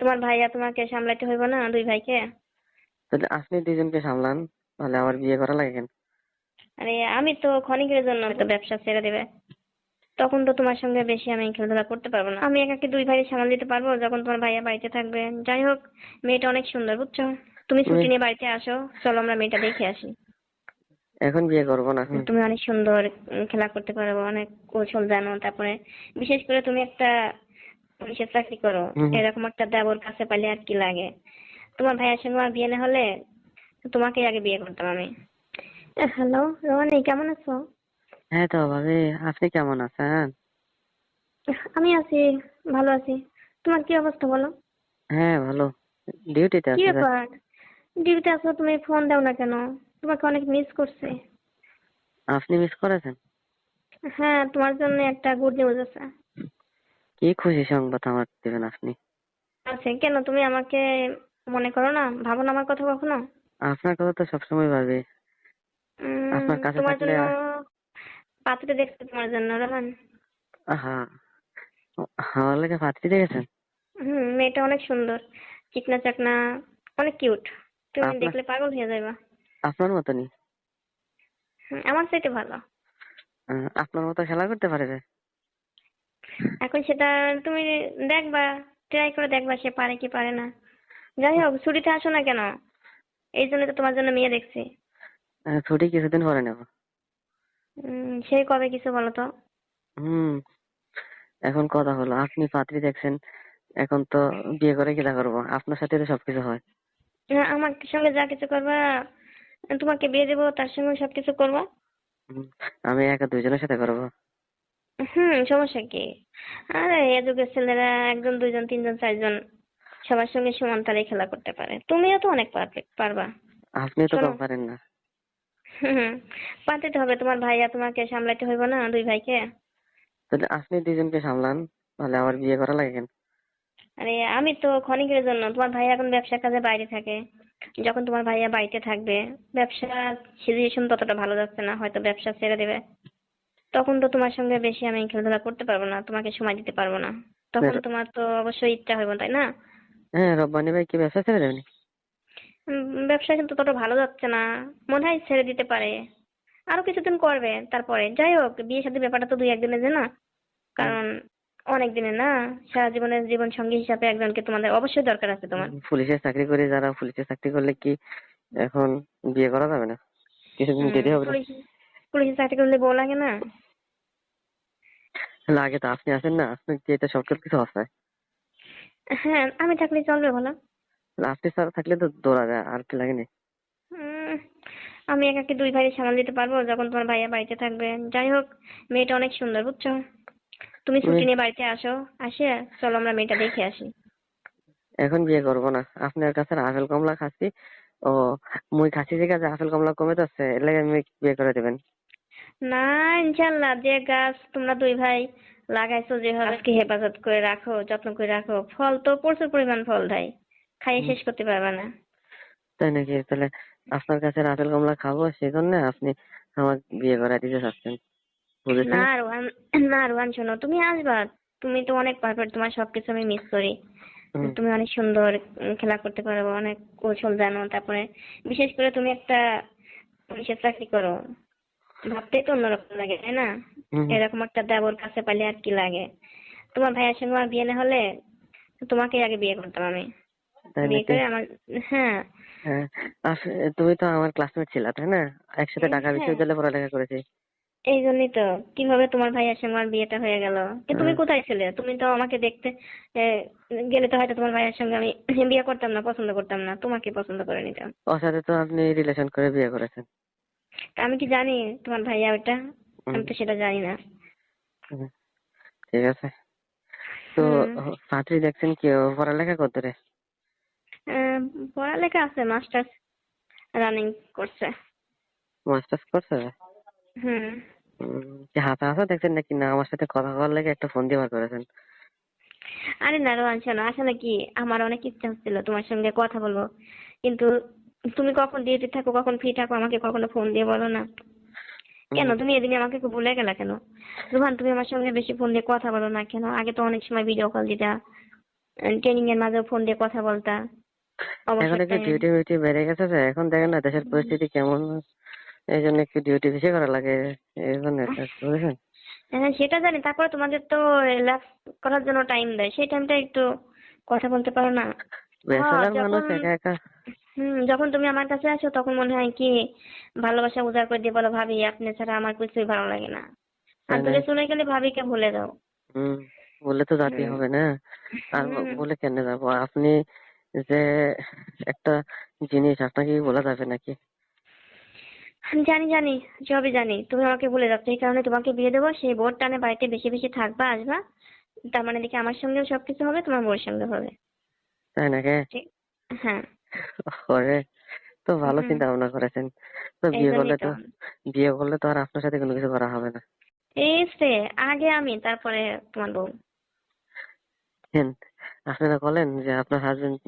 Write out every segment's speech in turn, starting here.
তোমার ভাইয়া তোমাকে সামলাইতে হইব না দুই ভাইকে? তাহলে আপনি দুজনকে সামলান তাহলে আমার বিয়ে করা লাগে কেন? আরে আমি তো ক্ষণিকের জন্য তো ব্যবসা ছেড়ে দেবে। তখন তো তোমার সঙ্গে বেশি আমি খেলাধুলা করতে পারব না। আমি একাকে দুই ভাই সামাল দিতে পারব যখন তোমার ভাইয়া বাড়িতে থাকবে। যাই হোক মেয়েটা অনেক সুন্দর বুঝছ? তুমি ছুটি নিয়ে বাড়িতে আসো চলো আমরা মেয়েটা দেখে আসি। এখন বিয়ে করব না। তুমি অনেক সুন্দর খেলা করতে পারো অনেক কৌশল জানো। তারপরে বিশেষ করে তুমি একটা পুলিশের চাকরি করো। এরকম একটা দেবর কাছে পাইলে আর কি লাগে? তোমার ভাইয়ের সঙ্গে আমার বিয়ে না হলে তোমাকেই আগে বিয়ে করতাম আমি। হ্যালো রোহানি কেমন আছো? হ্যাঁ তো ভাবি আপনি কেমন আছেন? আমি আছি ভালো আছি। তোমার কি অবস্থা বলো? হ্যাঁ ভালো। ডিউটিতে কি ব্যাপার? ডিউটিতে আছো তুমি ফোন দাও না কেন? তোমাকে অনেক মিস করছে। আপনি মিস করেছেন? হ্যাঁ তোমার জন্য একটা গুড নিউজ আছে। কি খুশি সংবাদ আমার দেবেন আপনি? আছে কেন? তুমি আমাকে মনে করো না? ভাবো না আমার কথা কখনো? আপনার কথা তো সবসময় ভাবি। আপনার কাছে তোমার থাকলে জন্য পাত্রটা দেখছি তোমার জন্য রোহান হ্যাঁ আমার লাগে পাত্রী দেখেছেন? হুম মেয়েটা অনেক সুন্দর। চিকনা চাকনা অনেক কিউট। তুমি আপনার- দেখলে পাগল হয়ে যাবে আপনার মতনই? হুম, আমার চাইতে ভালো। আহ, আপনার মতো খেলা করতে পারবে এখন সেটা তুমি দেখবা ট্রাই করে দেখবা সে পারে কি পারে না। যাই হোক ছুটিতে আসো না কেন? এই জন্য তো তোমার জন্য মেয়ে দেখছি। ছুটি কিছুদিন পরে নেব। সেই কবে কিছু বলো তো? হুম এখন কথা হলো। আপনি পাত্রী দেখছেন এখন তো বিয়ে করে কি করব। আপনার সাথে তো সবকিছু হয়। না, আমার সঙ্গে যা কিছু করবা তোমাকে বিয়ে দেবো তার সঙ্গে সবকিছু করবা। আমি একা দুজনের সাথে করব। হুম সমস্যা কি? আরে এ ছেলেরা একজন দুইজন তিনজন চারজন সবার সঙ্গে সমান তালে খেলা করতে পারে। তুমিও তো অনেক পারফেক্ট পারবা। আপনি তো। কম পারেন না। হুম পারতে হবে। তোমার ভাইয়া তোমাকে সামলাইতে হইব না দুই ভাইকে? তাহলে আপনি দুজনকে সামলান তাহলে আমার বিয়ে করা লাগে কেন? আরে আমি তো ক্ষণিকের জন্য তোমার ভাইয়া এখন ব্যবসার কাজে বাইরে থাকে। যখন তোমার ভাইয়া বাড়িতে থাকবে ব্যবসা সিচুয়েশন ততটা ভালো যাচ্ছে না হয়তো ব্যবসা ছেড়ে দেবে। তখন তো তোমার সঙ্গে বেশি আমি খেলাধুলা করতে পারব না তোমাকে সময় দিতে পারব না। তখন তোমার তো অবশ্যই ইচ্ছা হইব তাই না? হ্যাঁ রব্বানি ভাই কি ব্যবসা ছেড়ে দেবেন ব্যবসা কিন্তু তত ভালো যাচ্ছে না মনে হয় ছেড়ে দিতে পারে। আরও কিছুদিন করবে তারপরে। যাই হোক বিয়ে সাথে ব্যাপারটা তো দুই একদিনে যে না? কারণ অনেক দিনে না? সারা জীবনের জীবন সঙ্গী হিসাবে একজনকে তোমাদের অবশ্যই দরকার আছে তোমার। পুলিশের চাকরি করে যারা পুলিশের চাকরি করলে কি এখন বিয়ে করা যাবে না? কিছুদিন দেরি হবে না? পুলিশ- চাকরি করলে বউ লাগে না? আগে তো আপনি আছেন না। আপনি যেটা সব কিছু আছে। হ্যাঁ আমি থাকলে চলবে বলো। আপনি ছাড়া থাকলে তো দৌড়া যায় আর কি লাগে না আমি একাকে দুই ভাই সামাল দিতে পারব যখন তোমার ভাইয়া বাড়িতে থাকবে। যাই হোক মেয়েটা অনেক সুন্দর বুঝছ? তুমি ছুটি নিয়ে বাড়িতে আসো আসে চলো আমরা মেয়েটা দেখে আসি। এখন বিয়ে করব না। আপনার কাছে আপেল কমলা খাচ্ছি। ও মুই খাচ্ছি কাছে আপেল কমলা কমে যাচ্ছে এর লাগে আমি বিয়ে করে দেবেন। না ইনশাল্লাহ যে গাছ তোমরা দুই ভাই লাগাইছো যেভাবে আজকে হেফাজত করে রাখো যত্ন করে রাখো ফল তো প্রচুর পরিমাণ ফল দেয় খাইয়ে শেষ করতে পারবে না। তাই নাকি? তাহলে আপনার কাছে আপেল কমলা খাব সেই জন্য আপনি আমার বিয়ে করে দিতে চাচ্ছেন বুঝেছেন? না রোহান না রোহান শোনো তুমি আসবা তুমি তো অনেক পারফেক্ট তোমার সবকিছু আমি মিস করি। তুমি অনেক সুন্দর খেলা করতে পারো অনেক কৌশল জানো তারপরে বিশেষ করে তুমি একটা পুলিশের চাকরি করো। ভাবতেই তো অন্যরকম লাগে তাই না? এরকম একটা দেবর কাছে পাইলে আর কি লাগে? তোমার ভাইয়ের সঙ্গে আমার বিয়ে না হলে তোমাকেই আগে বিয়ে করতাম আমি। বিয়ে করে আমার হ্যাঁ। হ্যাঁ তুমি তো আমার ক্লাসমেট ছিলা তাই না? একসাথে ঢাকা হ্যাঁ। বিশ্ববিদ্যালয়ে পড়ালেখা করেছি। এই জন্যই তো কীভাবে তোমার ভাইয়ের সঙ্গে আমার বিয়েটা হয়ে গেল? তুমি কোথায় ছিলে? তুমি তো আমাকে দেখতে গেলে তো হয়তো তোমার ভাইয়ের সঙ্গে আমি বিয়ে করতাম না পছন্দ করতাম না তোমাকে পছন্দ করে নিতাম। ওর সাথে তো আপনি রিলেশন করে বিয়ে করেছেন। আমি কি জানি তোমার ভাইয়া ওটা আমি তো সেটা জানি না। ঠিক আছে। তো হুম। দেখছেন কি পড়ালেখা করতে রে? পড়ালেখা আছে মাস্টার্স রানিং করছে। মাস্টার্স করছে? হুম। কি হাতে হাতে দেখছেন নাকি? না আমার সাথে কথা বলার লাগে একটা ফোন দিয়ে বার করেছেন। আরে না রোহান শোনো আসলে কি আমার অনেক ইচ্ছা হচ্ছিল তোমার সঙ্গে কথা বলব। কিন্তু তুমি কখন ডিউটি থাকো কখন ফ্রি থাকো আমাকে কখনো ফোন দিয়ে বলো না। কেন? তুমি এদিন আমাকে ভুলে গেলা কেন? রোহান তুমি আমার সঙ্গে বেশি ফোন দিয়ে কথা বলো না কেন? আগে তো অনেক সময় ভিডিও কল দিতা। ট্রেনিং এর মাঝে ফোন দিয়ে কথা বলতা। এখন একটু ডিউটি মিউটি বেড়ে গেছে যে এখন দেখেন না দেশের পরিস্থিতি কেমন। এই জন্য একটু ডিউটি বেশি করা লাগে এই জন্য বুঝেছেন? হ্যাঁ সেটা জানি তারপরে তোমাদের তো রিল্যাক্স করার জন্য টাইম দেয়। সেই টাইমটা একটু কথা বলতে পারো না? ব্যাচেলার মানুষ একা একা হুম যখন তুমি আমার কাছে আসো তখন মনে হয় কি ভালোবাসা উজাড় করে দিয়ে বলো ভাবি আপনি ছাড়া আমার কিছুই ভালো লাগে না। আর দূরে চলে গেলে ভাবিকে ভুলে দাও। হুম বলে তো যেতেই হবে না? আর বলে কেন যাব? আপনি যে একটা জিনিস আপনাকে কি বলা যাবে নাকি? আমি জানি জানি সবই জানি। তুমি আমাকে ভুলে যাচ্ছ এই কারণে তোমাকে বিয়ে দেবো সেই বোর টানে বাড়িতে বেশি বেশি থাকবা আসবা। তার মানে দেখি আমার সঙ্গেও সবকিছু হবে তোমার বউর সঙ্গে হবে। তাই নাকি? হ্যাঁ। করে তো ভালো চিন্তা ভাবনা করেছেন। তো বিয়ে করলে তো। বিয়ে করলে তো আর আপনার সাথে কোনো কিছু করা হবে না। এই সে আগে আমি তারপরে তোমার বউ। আপনারা বলেন যে আপনার হাজবেন্ড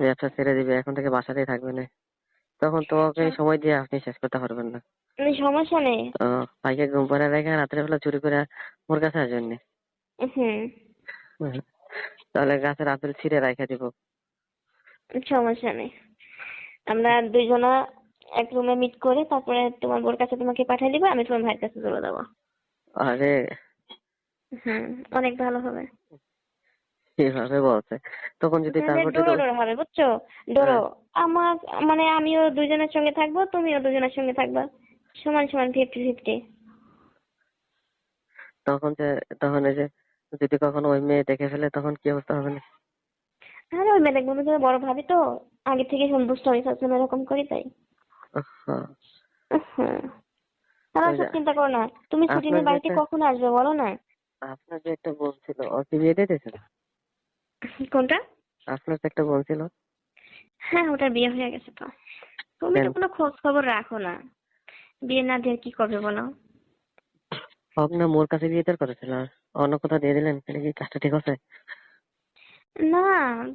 ব্যবসা ছেড়ে দিবে এখন থেকে বাসাতেই থাকবে না। তখন তো ওকে সময় দিয়ে আপনি শেষ করতে পারবেন না। সমস্যা নেই। ভাইকে ঘুম পাড়ে রেখে রাত্রে বেলা চুরি করে মোর কাছে আসবেন না। তাহলে গাছের আপেল ছিঁড়ে রেখে দিব। সমস্যা নেই। আমরা দুইজনা এক রুমে মিট করে তারপরে তোমার বোর কাছে তোমাকে পাঠিয়ে দিবো আমি তোমার ভাইয়ের কাছে চলে যাব। আরে। হুম অনেক ভালো হবে। এভাবে বলছে। তখন যদি হ্যাঁ, তারপর ডোরো ডোরো হবে বুঝছ? ডোরো হ্যাঁ। আমার মানে আমিও দুজনের সঙ্গে থাকব তুমিও দুজনের সঙ্গে থাকবা। সমান সমান ফিফটি ফিফটি তখন যে তখন এই যে যদি কখনো ওই মেয়ে দেখে ফেলে তখন কি অবস্থা হবে? না আরে ওই মেয়ে দেখব আমি তো বড় ভাবি তো আগে থেকে সন্তুষ্ট আমি সবসময় এরকম করি তাই। হ্যাঁ। আর সব চিন্তা করো না তুমি ছুটি নিয়ে বাড়িতে কখন আসবে বলো না? আপনার যে একটা বোন ছিল ও কি বিয়ে দিয়েছে? কোনটা? আপনার তো একটা বোন ছিল? হ্যাঁ ওটার বিয়ে হয়ে গেছে তো। তুমি তো কোনো? খোঁজ খবর রাখো না। বিয়ে না দিয়ে কি করবে বলো? হোক না মোর কাছে বিয়ে তোর করেছিল অন্য কোথাও দিয়ে দিলেন তাহলে কি কাজটা ঠিক আছে? না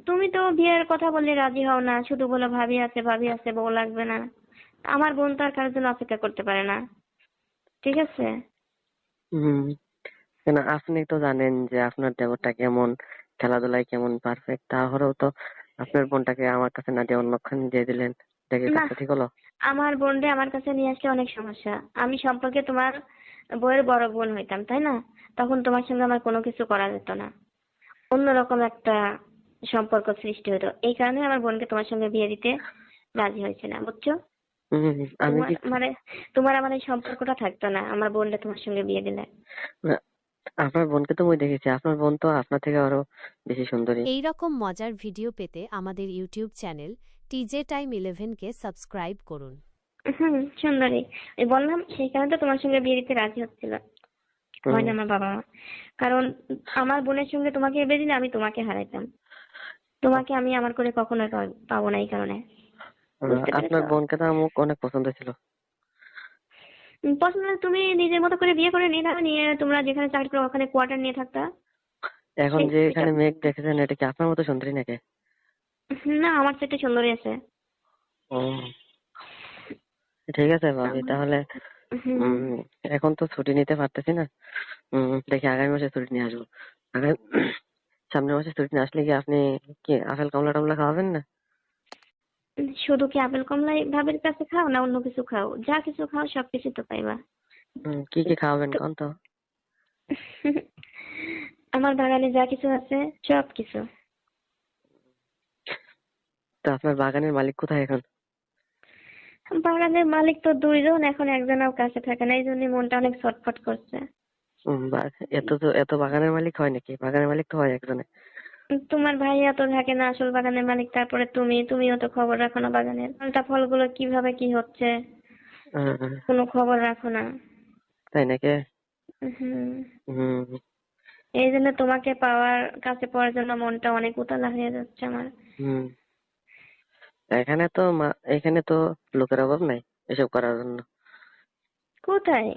তুমি তো বিয়ের কথা বললে রাজি হও না। শুধু বলো ভাবি আছে ভাবি আছে বউ লাগবে না। আমার বোন তো আর কারোর জন্য অপেক্ষা করতে পারে না। ঠিক আছে? হুম। কেন আপনি তো জানেন যে আপনার দেবরটা কেমন খেলাধুলায় কেমন পারফেক্ট তাহলেও তো আপনার বোনটাকে আমার কাছে না দিয়ে অন্যখানে দিয়ে দিলেন। দেখে না। কাজটা ঠিক হলো? আমার বোনরে আমার কাছে নিয়ে আসলে অনেক সমস্যা। আমি সম্পর্কে তোমার বউয়ের বড় বোন হইতাম তাই না? তখন তোমার সঙ্গে আমার কোনো কিছু করা যেত না। অন্যরকম একটা সম্পর্ক সৃষ্টি হতো এই কারণে আমার বোনকে তোমার সঙ্গে বিয়ে দিতে রাজি হয়েছে না বুঝছ? মানে তোমার আমার এই সম্পর্কটা থাকতো না আমার বোনটা তোমার সঙ্গে বিয়ে দিলে। আপনার বোনকে তো মই দেখেছি আপনার বোন তো আপনার থেকে আরও বেশি সুন্দরী। এই রকম মজার ভিডিও পেতে আমাদের YouTube channel TJ time eleven কে সাবস্ক্রাইব করুন। হুম সুন্দরী। বললাম সেই কারণে তো তোমার সঙ্গে বিয়ে দিতে রাজি হচ্ছিল। হয় না আমার বাবা মা কারণ আমার বোনের সঙ্গে তোমাকে বিয়ে দিলে আমি তোমাকে হারাইতাম। তোমাকে আমি আমার করে কখনো পাবো না এই কারণে? আপনার বোনকে তো আমার অনেক পছন্দ ছিল। পছন্দ তুমি নিজের মতো করে বিয়ে করে নিয়ে নিয়ে তোমরা যেখানে চাকরি করো ওখানে কোয়ার্টার নিয়ে থাকতা। এখন যে এখানে মেঘ দেখেছেন এটা কি আপনার মতো সুন্দরী নাকি? না আমার সেটা সুন্দরী আছে। ও ঠিক আছে ভাবি তাহলে এখন তো ছুটি নিতে পারতেছি না। উম, দেখি আগামী মাসে ছুটি নিয়ে আসব। আগামী সামনের মাসে ছুটি নিয়ে আসলে কি আপনি কি আপেল কমলা টমলা খাওয়াবেন না? শুধু কি আপেল কমলাই ভাবের কাছে খাও না অন্য কিছু খাও? যা কিছু খাও সব কিছু তো পাইবা। কি কি খাওয়াবেন কোন তো? আমার বাগানে যা কিছু আছে সব কিছু। তো আপনার বাগানের মালিক কোথায় এখন? বাগানের মালিক তো দুইজন এখন একজনও কাছে থাকে না এই জন্য মনটা অনেক ছটফট করছে। এত তো এত বাগানের মালিক হয় নাকি? বাগানের মালিক তো হয় একজনে। তোমার ভাইয়া তো থাকে না আসল বাগানের মালিক তারপরে তুমি তুমিও তো খবর রাখো না বাগানের। ফলটা ফলগুলো কীভাবে কি হচ্ছে? হুম, কোনো খবর রাখো না। তাই নাকি? এই জন্য তোমাকে পাওয়ার কাছে পাওয়ার জন্য মনটা অনেক উতলা হয়ে যাচ্ছে আমার। হুম। এখানে তো এখানে তো লোকের অভাব নাই এসব করার জন্য। কোথায়?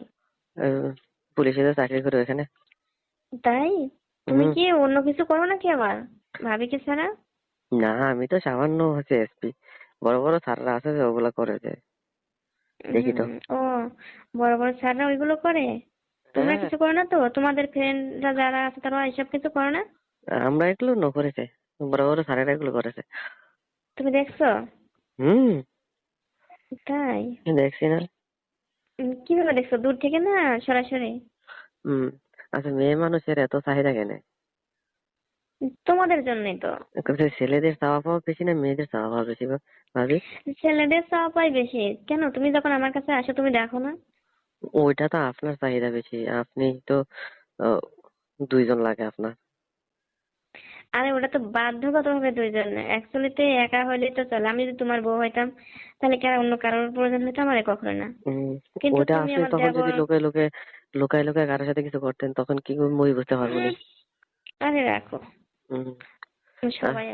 পুলিশে তো চাকরি করে এখানে। তাই? তুমি কি অন্য কিছু করো নাকি আবার? ভাবি কি ছাড়া? না আমি তো সামান্য হচ্ছে এসপি বড় বড় স্যাররা আছে যে ওগুলা করে যে দেখি তো। ও বড় বড় স্যাররা ওইগুলো করে? তোমরা হ্যাঁ, কিছু করো না তো? তোমাদের ফ্রেন্ডরা যারা আছে তারা এসব কিছু করো না? আমরা এগুলো ন করেছে। বড় বড় স্যারেরা এগুলো করেছে। তুমি দেখছ? হুম। তাই? দেখছি না। কীভাবে দেখছ? দূর থেকে না সরাসরি? হুম আচ্ছা মেয়ে মানুষের এত চাহিদা কেন? তোমাদের জন্যই তো। ছেলেদের চাওয়া পাওয়া বেশি না মেয়েদের চাওয়া পাওয়া বেশি ভাবি? ছেলেদের চাওয়া পাই বেশি। কেন? তুমি যখন আমার কাছে আসো তুমি দেখো না? ওইটা তো আপনার চাহিদা বেশি। আপনি তো দুইজন লাগে আপনার। আরে ওটা তো বাধ্যগত ভাবে দুইজন অ্যাকচুয়ালিতে একা হইলেই তো চলে। আমি যদি তোমার বউ হইতাম তাহলে কি আর অন্য কারোর প্রয়োজন হইতো আমার কখনো না? কিন্তু তুমি আপনি তখন যদি লোকে লোকে লোকায় লোকায় কারোর সাথে কিছু করতেন তখন কি মই বুঝতে পারব না। আরে রাখো। সবাই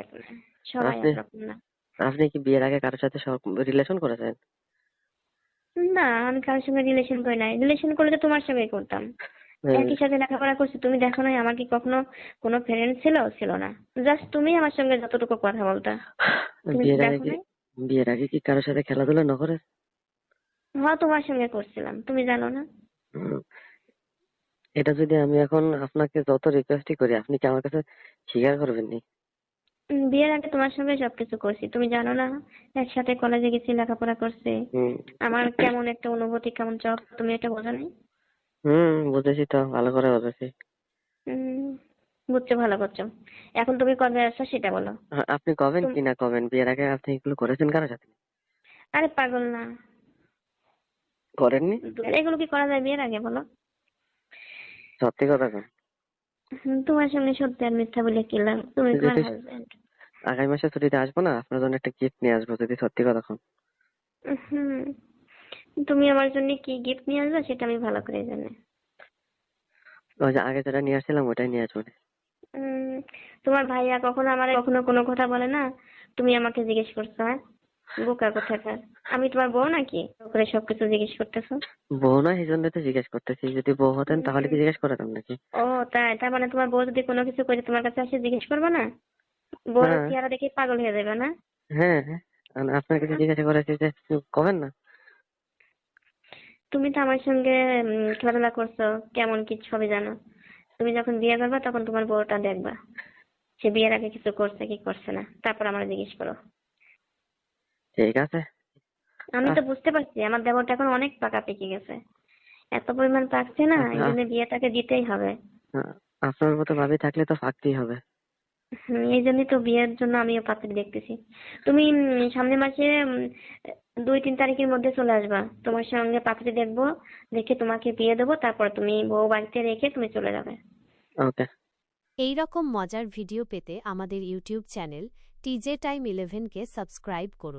সবাই না। আপনি কি বিয়ের আগে কারোর সাথে রিলেশন করেছেন? না আমি কারোর সঙ্গে রিলেশন করি নাই। রিলেশন করলে তো তোমার সঙ্গেই করতাম। একই সাথে লেখাপড়া করছি তুমি দেখো নাই আমার কি কখনো কোনো ফ্রেন্ড ছিল? ছিল না। জাস্ট তুমি আমার সঙ্গে যতটুকু কথা বলতা। বিয়ের আগে কি নাই? বিয়ের আগে কি কারোর সাথে খেলাধুলা না করে? হ্যাঁ তোমার সঙ্গে করছিলাম তুমি জানো না। এটা যদি আমি এখন আপনাকে যত রিকোয়েস্টই করি আপনি কি আমার কাছে স্বীকার করবেন নি? বিয়ের আগে তোমার সঙ্গে সবকিছু করছি তুমি জানো না? একসাথে কলেজে গেছি লেখাপড়া করছি। আমার কেমন একটা অনুভূতি কেমন চক তুমি এটা বোঝো নাই? হুম বুঝেছি তো ভালো করে বুঝেছি। উম, বুঝছ ভালো করছ। এখন তুমি কবে আসছো সেটা বলো। আ- আপনি কবেন কি না কবেন? বিয়ের আগে আপনি এগুলো করেছেন কারোর সাথে? আরে পাগল না। করেননি? এগুলো কি করা যায় বিয়ের আগে বলো। সত্যি কথা কোন। হুম, তোমার সঙ্গে সত্যি আর মিথ্যা বলে কি লাভ? তুমি তোমার যদি- হাজবেন্ড আগামী মাসে ছুটিতে আসব না? আপনার জন্য একটা গিফট নিয়ে আসব যদি সত্যি কথা কোন। হুম তুমি আমার জন্য কি গিফট নিয়ে আসবে সেটা আমি ভালো করে জানি। ওই যে আগে যেটা নিয়ে আসছিলাম ওটাই নিয়ে আসব। তোমার ভাইয়া কখনো আমার কখনো কোনো কথা বলে না? তুমি আমাকে জিজ্ঞেস করছ হ্যাঁ? বোকা কোথাকার? আমি তোমার বউ নাকি? করে সবকিছু জিজ্ঞেস করতেছো? বউ না এই জন্য তো জিজ্ঞেস করতেছি। যদি বউ হতেন তাহলে কি জিজ্ঞেস করতাম নাকি? ও তাই। তার মানে তোমার বউ যদি কোনো কিছু করে তোমার কাছে আসে জিজ্ঞেস করবে না? বউর হ্যাঁ। চেহারা দেখে পাগল হয়ে যাবে না? হ্যাঁ হ্যাঁ। আপনার কাছে জিজ্ঞাসা করেছি যে কবেন না। তুমি তো আমার সঙ্গে খেলাধুলা করছ কেমন কি সবই জানো। তুমি যখন বিয়ে করবে তখন তোমার বউটা দেখবা সে বিয়ের আগে কিছু করছে কি করছে না। তারপর আমার জিজ্ঞেস করো। ঠিক আছে। আমি তো বুঝতে পারছি আমার দেবরটা এখন অনেক পাকা পেকে গেছে। এত পরিমাণ পাকছে না এই জন্য বিয়েটাকে দিতেই হবে। আ- আপনার মতো ভাবি থাকলে তো ফাঁকতেই হবে। হুম, এই জন্যই তো বিয়ের জন্য আমিও পাত্রী দেখতেছি। তুমি সামনের মাসে উম, দুই তিন তারিখের মধ্যে চলে আসবা। তোমার সঙ্গে পাত্রী দেখব দেখে তোমাকে বিয়ে দেবো তারপর তুমি বউ বাড়িতে রেখে তুমি চলে যাবে। ওকে। এই রকম মজার ভিডিও পেতে আমাদের ইউটিউব চ্যানেল টিজে টাইম ইলেভেনকে সাবস্ক্রাইব করুন।